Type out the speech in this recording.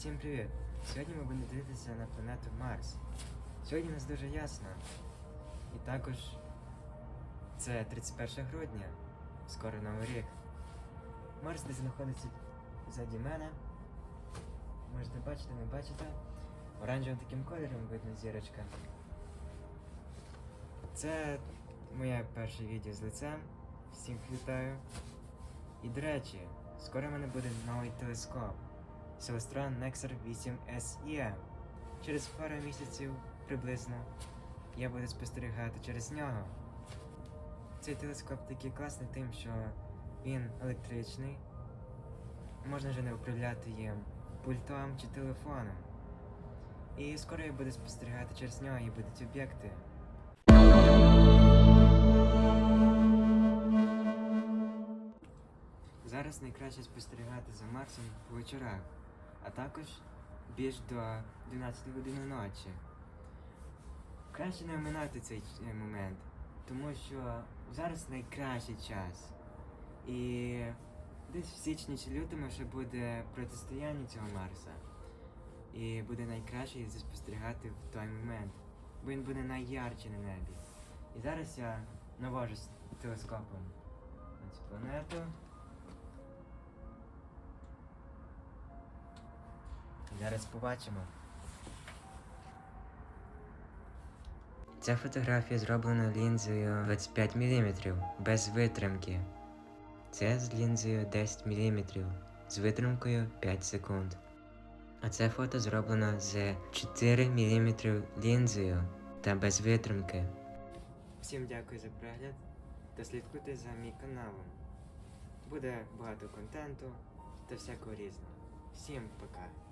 Всім привіт! Сьогодні ми будемо дивитися на планету Марс. Сьогодні у нас дуже ясно. І також це 31 грудня, скоро Новий рік. Марс десь знаходиться ззаді мене. Можете бачити, не бачите. Оранжевим таким кольором видно зірочка. Це моє перше відео з лицем. Всім вітаю. І до речі, скоро в мене буде новий телескоп. Celestron Nexar 8 SE. Через пару місяців приблизно я буду спостерігати через нього. Цей телескоп такий класний тим, що він електричний. Можна вже не управляти їм пультом чи телефоном. І скоро я буду спостерігати через нього і будуть об'єкти. Зараз найкраще спостерігати за Марсом по вечорах, а також більш до 12 години ночі. Краще не оминати цей е, момент, тому що зараз найкращий час. І десь в січні чи лютому ще буде протистояння цього Марса. І буде найкраще їх спостерігати в той момент, бо він буде найярчий на небі. І зараз я навожусь телескопом на цю планету. Зараз побачимо. Ця фотографія зроблена лінзою 25 мм без витримки. Це з лінзою 10 мм з витримкою 5 секунд. А це фото зроблено з 4 мм лінзою та без витримки. Всім дякую за перегляд та слідкуйте за мій каналом. Буде багато контенту та всякого різного. Всім пока!